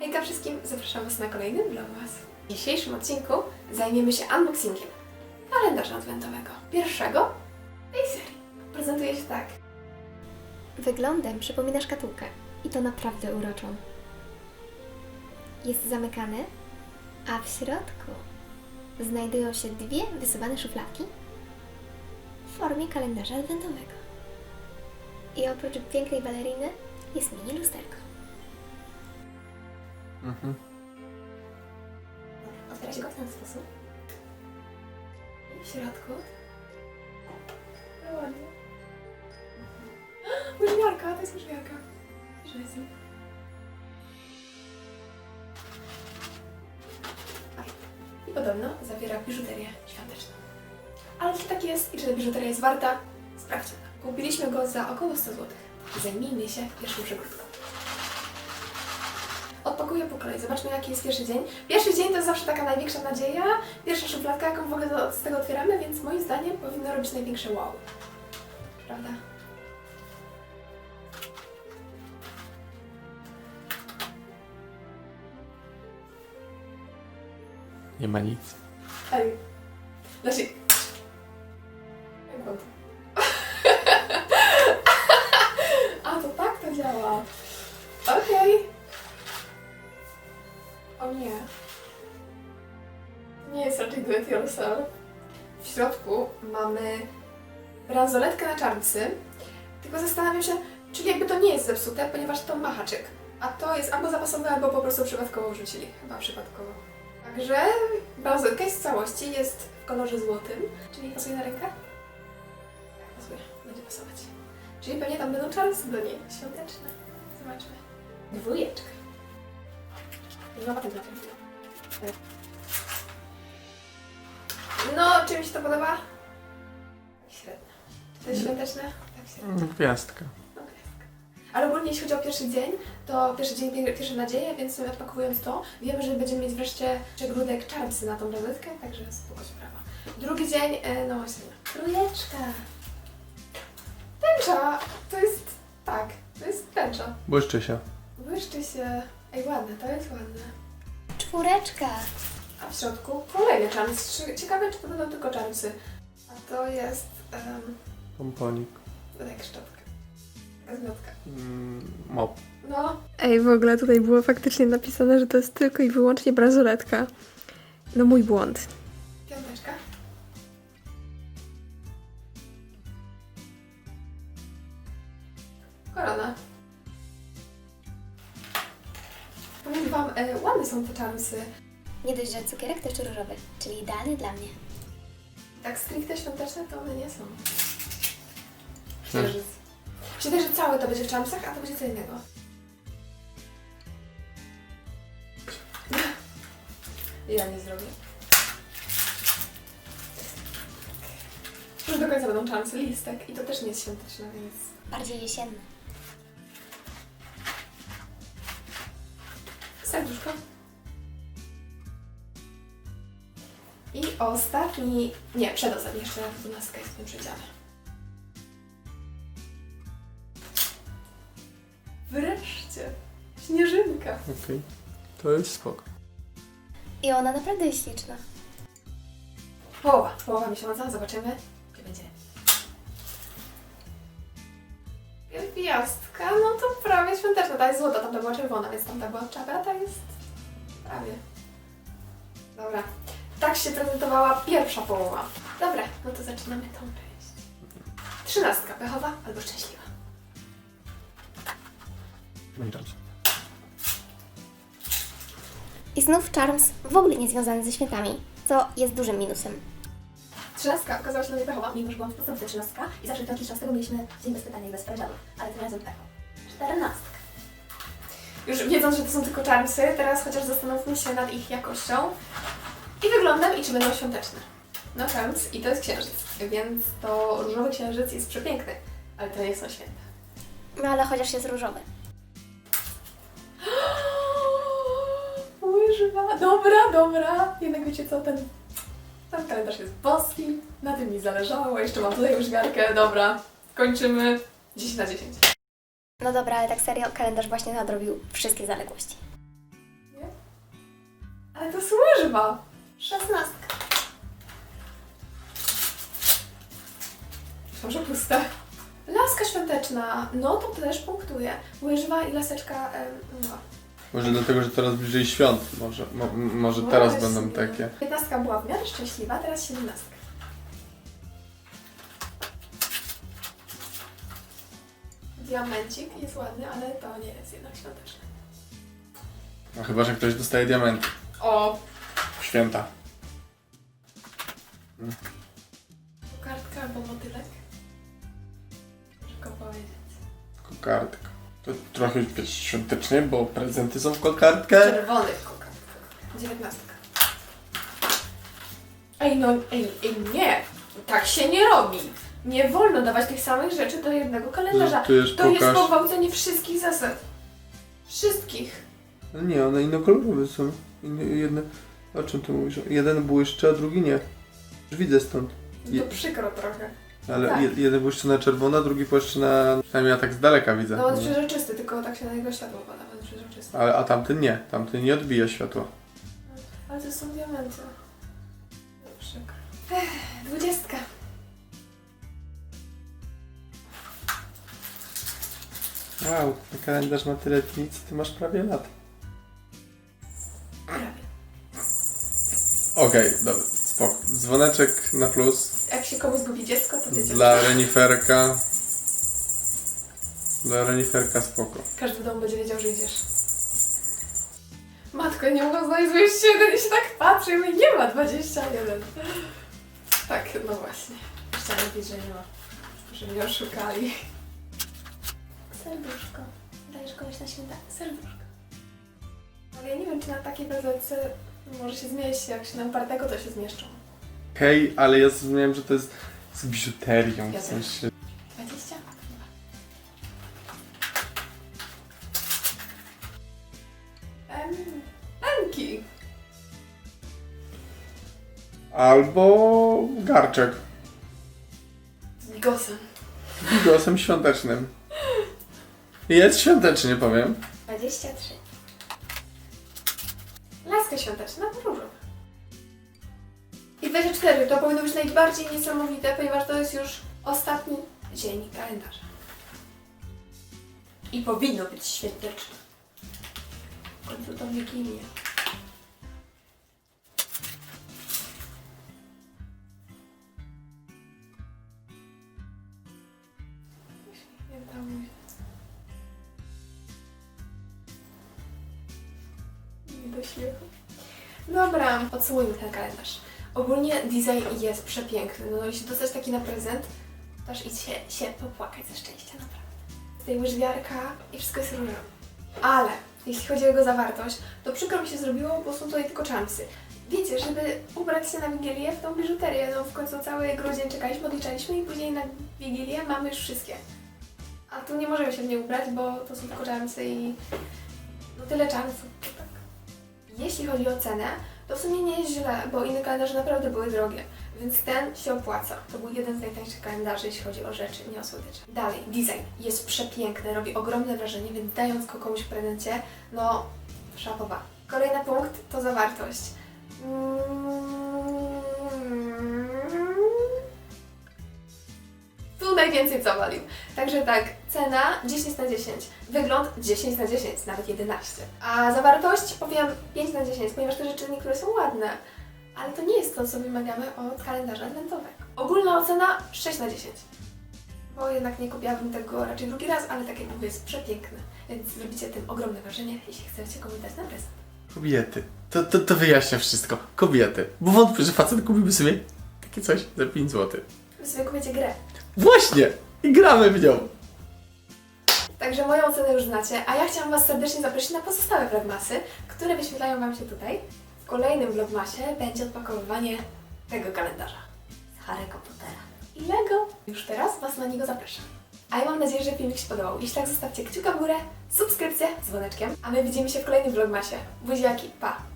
Hejka wszystkim, zapraszam Was na kolejny vlogmas. W dzisiejszym odcinku zajmiemy się unboxingiem kalendarza adwentowego. Pierwszego tej serii. Prezentuje się tak. Wyglądem przypomina szkatułkę i to naprawdę uroczą. Jest zamykany, a w środku znajdują się dwie wysuwane szufladki w formie kalendarza adwentowego. I oprócz pięknej baleriny jest mini lusterko. Mhm. Otwiera się go w ten sposób. I w środku. No ładnie. Łyżwiarka, to jest łyżwiarka. Rzezy. I podobno zawiera biżuterię świąteczną. Ale czy tak jest i czy ta biżuteria jest warta? Sprawdźmy. Kupiliśmy go za około 100 zł. Zajmijmy się pierwszą przegródką. Odpakuję po kolei. Zobaczmy, jaki jest pierwszy dzień. Pierwszy dzień to jest zawsze taka największa nadzieja. Pierwsza szufladka, jaką w ogóle do- z tego otwieramy, więc moim zdaniem powinno robić największe wow. Prawda? Nie ma nic. Ej. Znaczy... Nie jest raczej do it yourself. W środku mamy bransoletkę na czarncy. Tylko zastanawiam się, czy jakby to nie jest zepsute, ponieważ to ma haczyk. A to jest albo zapasowe, albo po prostu przypadkowo wrzucili. Chyba przypadkowo. Także bransoletka jest w całości, jest w kolorze złotym. Czyli pasuje na rękę? Tak, pasuje. Będzie pasować. Czyli pewnie tam będą czarne do niej. Świąteczne. Zobaczmy. Dwójeczka. Dwa patenty. No, czy mi się to podoba? Średnio. Czy to jest świąteczne? Tak, średnio. Mm, Gwiazdka. No, gwiazdka. Ale ogólnie jeśli chodzi o pierwszy dzień, to pierwszy dzień pier- pierwsze nadzieje, więc sobie odpakowując to, wiemy, że będziemy mieć wreszcie przegródek czarncy na tą gazetkę, także spoko sprawa. Drugi dzień, e, no właśnie, trójeczka. Tęcza, to jest, tak, to jest tęcza. Błyszczy się. Błyszczy się, ej ładne, to jest ładne. Czwóreczka! A w środku kolejny czarncy. Czy- Ciekawe, czy to będą tylko czarncy. A to jest, um, Pomponik. jak szczotka. Zmiotka. Mm, mop. No, Ej, w ogóle tutaj było faktycznie napisane, że to jest tylko i wyłącznie bransoletka. No mój błąd. Piąteczka. Korona. Powiem Wam, e, ładne są te czarnsy. Nie dość, że cukierek to jeszcze różowy, czyli idealny dla mnie. Tak stricte świąteczne to one nie są. Hmm. Księżyc. Myślę, że całe to będzie w czarnsach, a to będzie co innego. Ja nie zrobię. Już do końca będą czarnsy, listek i to też nie jest świąteczne, więc... Bardziej jesienny. Serduszko. I ostatni, nie, przedostatni, jeszcze dwunastka jest w tym przedziale. Wreszcie! Śnieżynka! Okej. To jest spoko. I ona naprawdę jest śliczna. Połowa, połowa miesiąca, zobaczymy, gdzie będzie. Gwiazdka, no to prawie świąteczna, ta jest złota, tamta była czerwona, więc tamta była czarna, a ta jest się prezentowała pierwsza połowa. Dobra, no to zaczynamy tą część. Trzynastka, pechowa albo szczęśliwa. I znów Charms w ogóle nie związany ze świętami, co jest dużym minusem. Trzynastka okazała się dla mnie pechowa, mimo że byłam w podstawce trzynastka i zawsze piątki trzynastego mieliśmy dzień bez pytania i bez sprawdzianu, ale tym razem pecho. Czternastka. Już wiedząc, że to są tylko czarnsy, teraz chociaż zastanówmy się nad ich jakością i wyglądem i czy będą świąteczne. No czarns i to jest księżyc, więc to różowy księżyc jest przepiękny, ale to nie są święta. No ale chociaż jest różowy. Łyżwa, dobra, dobra. Jednak wiecie co, ten, ten kalendarz jest boski, na tym mi zależało, jeszcze mam tutaj łyżwiarkę, dobra. Kończymy 10 na 10. No dobra, ale tak serio, kalendarz właśnie nadrobił wszystkie zaległości. Ale to jest łyżwa. Szesnastka. Może puste. Laska świąteczna, no to też punktuje. Łyżwa i laseczka, em, no. Może dlatego, że coraz bliżej świąt. Może, mo, m- może teraz Właśnie. będą takie. Piętnastka była w miarę szczęśliwa, teraz siedemnastka. Diamencik jest ładny, ale to nie jest jednak świąteczny. No chyba, że ktoś dostaje diamenty. O! Święta. Kartka albo motylek. Szybko powiedzieć. Kokardka. To trochę wiesz, świątecznie, bo prezenty są w kokardkę. Czerwony kokardka. Dziewiętnastka. Ej, no, ej, ej, nie! Tak się nie robi! Nie wolno dawać tych samych rzeczy do jednego kalendarza. Żartujesz, To jest pokaż. pogwałcenie wszystkich zasad. Wszystkich. No nie, one innokolorowe są. Inne, jedne... O czym ty mówisz? Jeden błyszczy, a drugi nie. Już widzę stąd. Je- To przykro trochę. Ale Tak. je, jeden błyszczy na czerwono, a drugi błyszczy na... Przynajmniej ja tak z daleka widzę. No on jest Nie. przezroczysty, tylko tak się na niego światło pada, on jest przezroczysty. Ale, a tamten nie. Tamten nie odbija światła. Ale to są diamenty. No przykro. Ech, dwudziestka. Wow, ten kalendarz ma tyle dni, co ty masz prawie lat. Prawie. Okej, dobra, spoko. Dzwoneczek na plus Jak się komuś zgubi dziecko, to wiecie. dla reniferka. Dla reniferka spoko. Każdy w domu będzie wiedział, że idziesz. Matko, ja nie mogę znaleźć 21 i się tak patrzę i mówię, nie ma 21. Tak, no właśnie. Chciałam mówić, że nie ma. Że mnie oszukali. Serduszko. Dajesz komuś na święta serduszko. Ale ja nie wiem, czy na takiej prezentce może się zmieścić. Jak się na upartego, to się zmieszczą. Okej, ale ja zrozumiałem, że to jest z biżuterią. Ja W sensie. 20? Em, Emki. Albo garczek. Z bigosem. Głosem świątecznym. Jest świątecznie, powiem. 23. Laska świąteczna, różowa. I 24 to powinno być najbardziej niesamowite, ponieważ to jest już ostatni dzień kalendarza. I powinno być świąteczne. W końcu to Wigilia. Dobra, podsumujmy ten kalendarz. Ogólnie design jest przepiękny. No jeśli dostać taki na prezent, to aż idź się, się popłakać ze szczęścia, naprawdę. Tej łyżwiarka i wszystko jest różowe. Ale jeśli chodzi o jego zawartość, to przykro mi się zrobiło, bo są tutaj tylko czamsy. Wiecie, żeby ubrać się na Wigilię w tą biżuterię, no w końcu cały grudzień czekaliśmy, odliczaliśmy i później na Wigilię mamy już wszystkie. A tu nie możemy się w nie ubrać, bo to są tylko czamsy i no tyle czamsów. Jeśli chodzi o cenę, to w sumie nie jest źle, bo inne kalendarze naprawdę były drogie, więc ten się opłaca. To był jeden z najtańszych kalendarzy, jeśli chodzi o rzeczy, nie o słodycze. Dalej, design jest przepiękny, robi ogromne wrażenie, więc dając go komuś w prezencie, no szapowa. Kolejny punkt to zawartość. Mm. Tu najwięcej zawalił. Także tak, cena 10 na 10, wygląd 10 na 10, nawet 11. A zawartość powiem 5 na 10, ponieważ te rzeczy niektóre są ładne, ale to nie jest to, co wymagamy od kalendarza adwentowego. Ogólna ocena 6 na 10. Bo jednak nie kupiłabym tego raczej drugi raz, ale tak jak mówię, jest przepiękny. Więc zrobicie tym ogromne wrażenie, jeśli chcecie komuś dać na prezent. Kobiety. To, to, to wyjaśnia wszystko. Kobiety. Bo wątpię, że facet kupiłby sobie takie coś za 5 zł. Wy sobie kupicie grę. Właśnie! I gramy w nią. Także moją ocenę już znacie, a ja chciałam Was serdecznie zaprosić na pozostałe vlogmasy, które wyświetlają Wam się tutaj. W kolejnym vlogmasie będzie odpakowywanie tego kalendarza z Harry'ego Pottera i Lego. Już teraz Was na niego zapraszam. A ja mam nadzieję, że filmik się podobał. Jeśli tak, zostawcie kciuka w górę, subskrypcję z dzwoneczkiem, a my widzimy się w kolejnym vlogmasie. Buziaki, pa!